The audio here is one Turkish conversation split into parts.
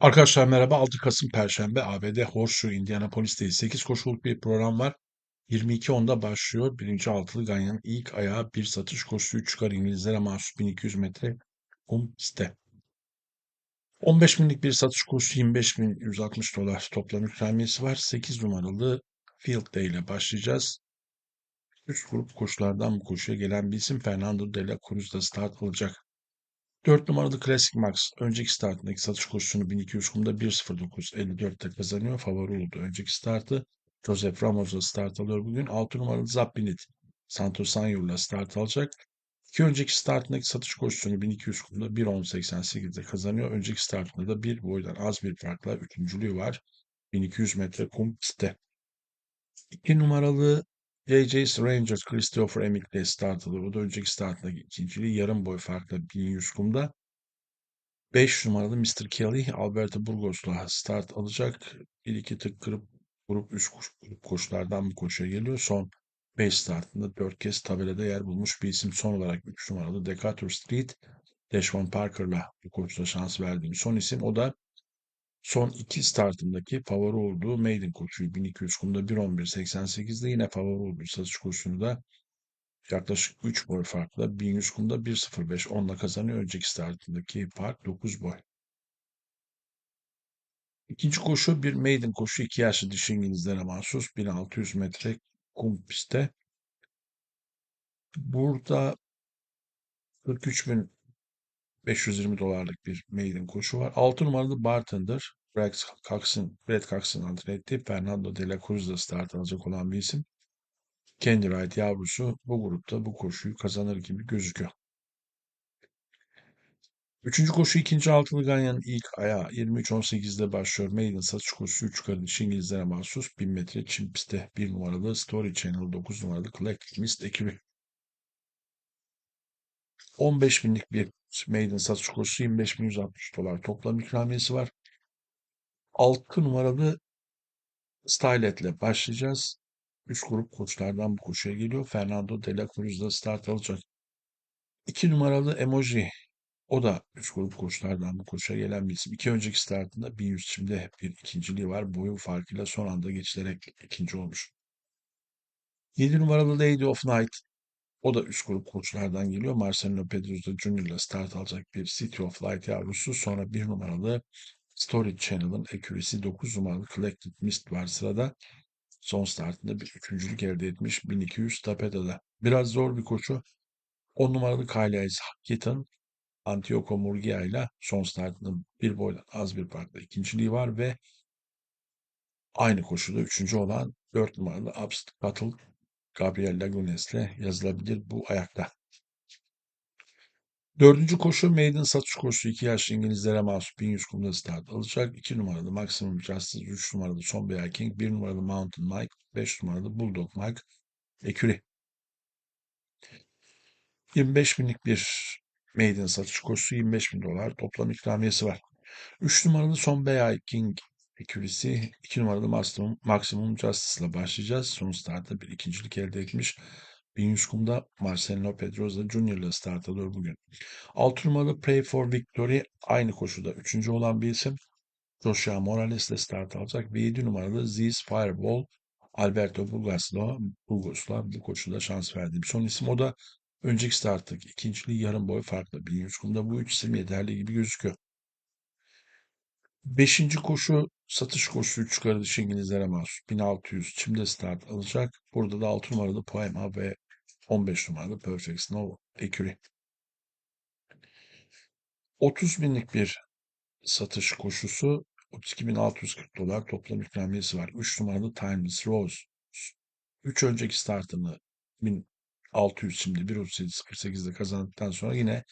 Arkadaşlar merhaba. 6 Kasım Perşembe ABD Horseshoe Indianapolis'teyiz. 8 koşuluk bir program var. 22.10'da başlıyor. Birinci altılı Ganyan'ın ilk ayağı bir satış koşusu 3 çıkar İngilizlere mahsus 1200 metre kum site. 15 binlik bir satış koşusu 25.160 dolar toplam ikramiyesi var. 8 numaralı Field Day ile başlayacağız. 3 grup koşulardan bu koşuya gelen bir isim Fernando de la Cruz'da start alacak. 4 numaralı Classic Max önceki startındaki satış koşusunu 1200 kumda 1.09.54'te kazanıyor. Favori oldu önceki startı. Joseph Ramos'la start alıyor bugün. 6 numaralı Zappinit Santos Sanyur'la start alacak. İki önceki startındaki satış koşusunu 1200 kumda 1.10.88'de kazanıyor. Önceki startında da bir boydan az bir farkla üçüncülüğü var. 1200 metre kum pistte. 2 numaralı JJ's Rangers Christopher Emik'le start da önceki startındaki ikinciliği yarım boy farkla 1100 kumda. 5 numaralı Mr. Kelly Alberto Burgos'la start alacak. 1-2 tık kırıp grup 3 grup koşulardan bu koşuya geliyor. Son 5 startında 4 kez tabelada yer bulmuş bir isim. Son olarak 3 numaralı Decatur Street Dashwan Parker'la bu koşuda şans verdiğim son isim. O da son iki startındaki favori olduğu Maiden koşuyu 1200 kumda 1.11.88'de yine favori olduğu satış koşusunu da yaklaşık 3 boy farkla 1100 kumda 1.05 10'la kazanıyor. Önceki startındaki fark 9 boy. İkinci koşu bir maiden koşu. 2 yaşlı dişi İngilizlere mahsus 1600 metre kum pistte. Burada 43.520 dolarlık bir maiden koşu var. 6 numaralı Bartender. Brad Coxon, Brad Coxon antrenör etti. Fernando de la Cruz'da start alacak olan bir isim. Kendi Wright yavrusu bu grupta bu koşuyu kazanır gibi gözüküyor. Üçüncü koşu ikinci altılı Ganyan'ın ilk ayağı 23.18'de başlıyor. Maiden satış koşusu 3 karış İngilizlere mahsus 1000 metre çim pistte 1 numaralı Story Channel 9 numaralı Collective Mist ekibi. 15 binlik bir Maiden satış koşusu 25.160 dolar toplam ikramiyesi var. 6 numaralı Stylet ile başlayacağız. 3 grup koçlardan bu koşuya geliyor. Fernando de la Cruz'da start alacak. 2 numaralı Emoji o da 3 grup koşulardan bu koşuya gelen bir isim. İki önceki startında 1100 çimde bir ikinciliği var. Boyu farkıyla son anda geçilerek ikinci olmuş. 7 numaralı Lady of Night o da üst grup koçlardan geliyor. Marcelo Pedroza Junior ile start alacak bir City of Light yavrusu. Sonra bir numaralı Story Channel'ın ekürisi 9 numaralı Collected Mist var sırada. Son startında bir üçüncülük elde etmiş 1200 tapedada. Biraz zor bir koşu. 10 numaralı Kyle Keaton Antioco Murgia ile son startında bir boydan az bir farkla ikinciliği var ve aynı koşuda üçüncü olan 4 numaralı Abst Battle Gabriel Lagunes ile yazılabilir bu ayakta. Dördüncü koşu Maiden satış koşusu 2 yaşlı İngilizlere mahsus 1100 kumda start alacak. 2 numaralı Maximum Justice, 3 numaralı Son Bear King, 1 numaralı Mountain Mike, 5 numaralı Bulldog Mike, Eküri. 25 binlik bir Maiden satış koşusu 25 bin dolar. Toplam ikramiyesi var. 3 numaralı Son Bear King ekürisi 2 numaralı Maximum, Maximum Justice ile başlayacağız. Son startta bir ikincilik elde etmiş. 1100 kumda Marcelo Pedroza Junior ile start alıyor bugün. 6 numaralı Pray for Victory aynı koşuda 3. olan bir isim. Joshua Morales ile start alacak ve 7 numaralı Ziz Fireball Alberto Burgos'la, Burgos'la bu koşuda şans verdiğim son isim. O da önceki starttaki ikinciliği yarım boy farklı. 1100 kumda bu üç isim yeterli gibi gözüküyor. Beşinci koşu satış koşusu 3 kardeş İngilizlere mahsus. 1600 çimde start alacak. Burada da 6 numaralı Poema ve 15 numaralı Perfect Snow Ecury. 30 binlik bir satış koşusu 32.640 dolar toplam ikramiyesi var. 3 numaralı Timeless Rose. 3 önceki startını 1600 şimdi 1.37.08'de kazandıktan sonra yine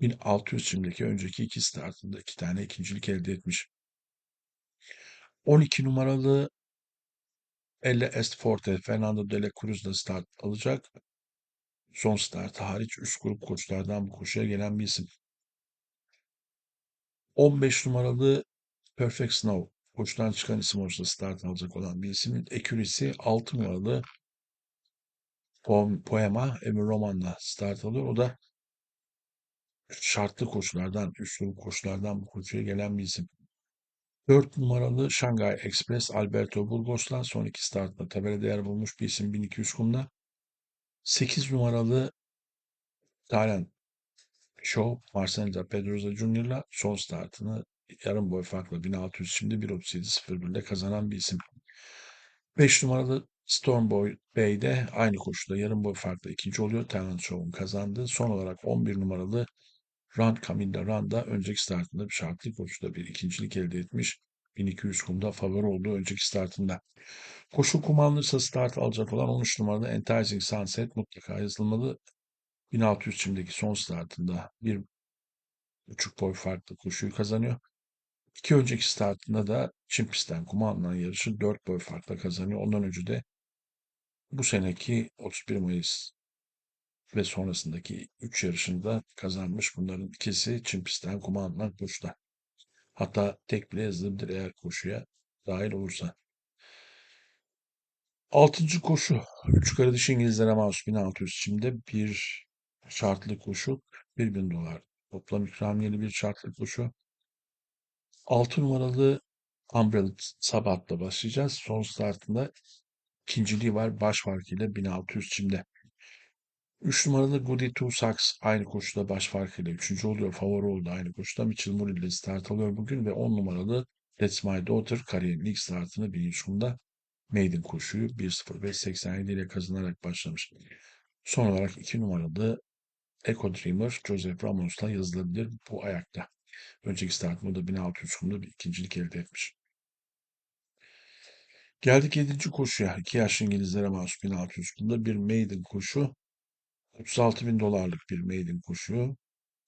1600 şimdiki önceki iki startında iki tane ikincilik elde etmiş. 12 numaralı Elle Estforte Fernando de la Cruz'da start alacak. Son start hariç üst grup koçlardan bu koşuya gelen bir isim. 15 numaralı Perfect Snow koçtan çıkan isim olursa start alacak olan bir isimin ekürisi 6 numaralı Poema Emir Roman'la start alıyor. O da şartlı koşulardan, üst grup koşulardan bu koşuya gelen bir isim. 4 numaralı Shanghai Express Alberto Burgos'la son iki startla tabela değer bulmuş bir isim 1200 kumda. 8 numaralı Taylan Show Marcelo Pedroza Jr.'la son startını yarım boy farkla 1600 şimdi 1.37.01 ile kazanan bir isim. 5 numaralı Stormboy Bey de aynı koşuda yarım boy farkla ikinci oluyor. Talent Show'un kazandı. Son olarak 11 numaralı Run Camilla Run da önceki startında bir şartlı koşuda bir ikincilik elde etmiş. 1200 kumda favori olduğu önceki startında. Koşu kum alınırsa start alacak olan 13 numaralı Enticing Sunset mutlaka yazılmalı. 1600 çimdeki son startında bir buçuk boy farklı koşuyu kazanıyor. İki önceki startında da çim pistten kuma yarışı 4 boy farkla kazanıyor. Ondan önce de bu seneki 31 Mayıs ve sonrasındaki 3 yarışında kazanmış. Bunların ikisi çim pistten kuma koşuda. Hatta tek bile yazılabilir eğer koşuya dahil olursa. Altıncı koşu. Üç kare dışı İngilizlere mahsus 1600 çimde bir şartlı koşu 1000 dolar. Toplam ikramiyeli bir şartlı koşu. 6 numaralı Umbrella Sabat'la başlayacağız. Son startında ikinciliği var. Baş farkıyla 1600 çimde. 3 numaralı Goody Two Sacks aynı koşuda baş farkıyla 3. oluyor. Favori oldu aynı koşuda. Mitchell Murray ile start alıyor bugün ve 10 numaralı That's My Daughter kariyerin ilk startını birinci kumda maiden koşuyu 1.05.87 ile kazanarak başlamış. Son olarak 2 numaralı Eco Dreamer Joseph Ramos'la yazılabilir bu ayakta. Önceki startında da 1600 kumda bir ikincilik elde etmiş. Geldik 7. koşuya. 2 yaşlı İngilizlere mahsus 1600 kumda bir maiden koşu. 36 bin dolarlık bir maiden koşu.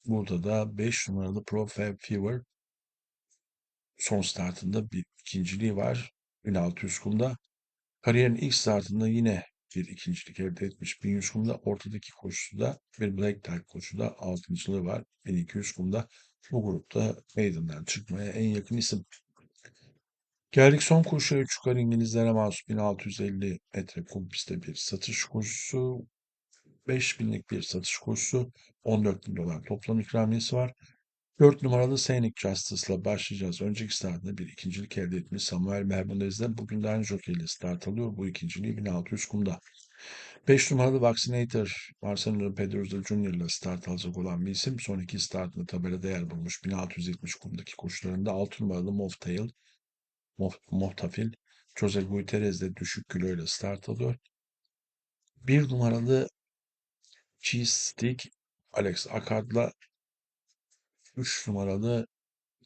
Burada da 5 numaralı Pro Fab Fever son startında bir ikinciliği var. 1600 kumda. Kariyerin ilk startında yine bir ikincilik elde etmiş 1100 kumda. Ortadaki koşuda bir Black Type koşuda altıncılığı var 1200 kumda. Bu grupta Maiden'den çıkmaya en yakın isim. Geldik son koşuya 3 yukarı İngilizlere mahsus 1650 metre kum pistte bir satış koşusu. 5000'lik bir satış koşusu. 14 bin dolar toplam ikramiyesi var. 4 numaralı Scenic Justice'la başlayacağız. Önceki startında bir ikincilik elde etmiş Samuel Bermudez'de bugün de aynı jockey ile start alıyor. Bu ikinciliği 1600 kumda. 5 numaralı Vaccinator Marcelo Pedroza Jr. ile start alacak olan bir isim. Son iki startında tabelada yer bulmuş. 1670 kumdaki koşularında 6 numaralı Moftail, Mof, Moftafil, Jose Gutierrez de düşük kiloyla start alıyor. 1 numaralı Cheese Stick Alex Akard'la 3 numaralı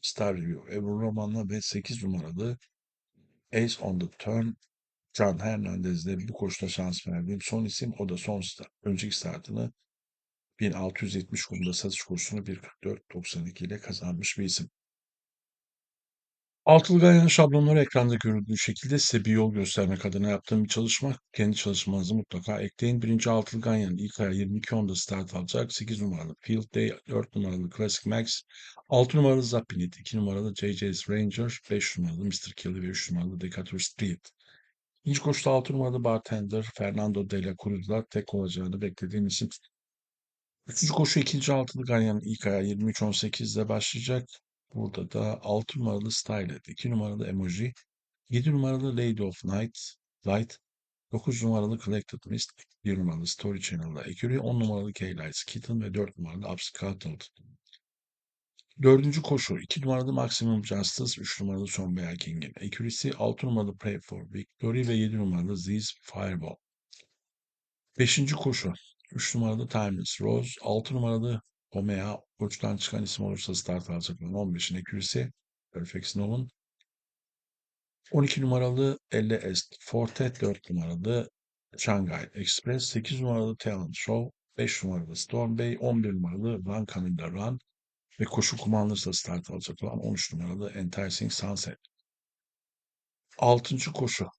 Star Review Ebru Roman'la ve 8 numaralı Ace on the Turn Can Hernandez'le bu koşuda şans verdiğim son isim. O da son start. Önceki startını 1670 kumda satış kursunu 1.44.92 ile kazanmış bir isim. Altılı Ganyan şablonları ekranda görüldüğü şekilde size bir yol göstermek adına yaptığım bir çalışma. Kendi çalışmanızı mutlaka ekleyin. Birinci Altılı Ganyan ilk aya 22.10'da start alacak. 8 numaralı Field Day, 4 numaralı Classic Max, 6 numaralı Zapinit, 2 numaralı JJ's Ranger, 5 numaralı Mr. Kelly ve 3 numaralı Decatur Street. İkinci koşuda 6 numaralı bartender Fernando de la Cruz'la tek olacağını beklediğim isim. Üçüncü koşu ikinci altılı Ganyan ilk aya 23.18'de başlayacak. Burada da 6 numaralı Stylet, 2 numaralı Emoji, 7 numaralı Lady of Night, Light, 9 numaralı Collected Mist, 1 numaralı Story Channel'da Ecury, 10 numaralı K-Lights Kitten ve 4 numaralı Upscattled. Dördüncü koşu 2 numaralı Maximum Justice, 3 numaralı Son Bear King'in Accuracy, 6 numaralı Pray for Victory ve 7 numaralı Ziz Fireball. Beşinci koşu 3 numaralı Timeless Rose, 6 numaralı Omea, uçtan çıkan isim olursa start alacak olan 15'in Accuracy, Perfect Snow'un 12 numaralı Elle Est Forte, 4 numaralı Shanghai Express, 8 numaralı Talent Show, 5 numaralı Storm Bay, 11 numaralı Run Camilla Run, ve koşu kumandasıyla start alacak olan 13 numaralı Enticing Sunset. 6. koşu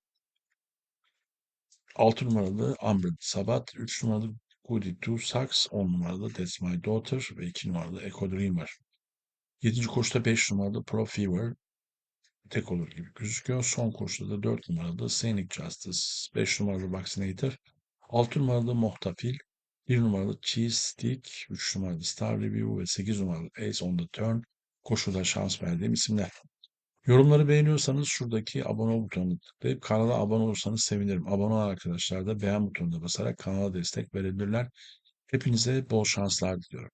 6 numaralı Umbrella Sabat, 3 numaralı Goody Two Sacks, 10 numaralı That's My Daughter ve 2 numaralı Echo Dreamer. 7. koşuda 5 numaralı Pro Fever tek olur gibi gözüküyor. Son koşuda da 4 numaralı Scenic Justice, 5 numaralı Vaccinator, 6 numaralı Mohtafil, 1 numaralı Cheese Stick, 3 numaralı Star Review ve 8 numaralı Ace on the Turn koşuda şans verdiğim isimler. Yorumları beğeniyorsanız şuradaki abone ol butonuna tıklayıp kanala abone olursanız sevinirim. Abone olan arkadaşlar da beğen butonuna basarak kanala destek verebilirler. Hepinize bol şanslar diliyorum.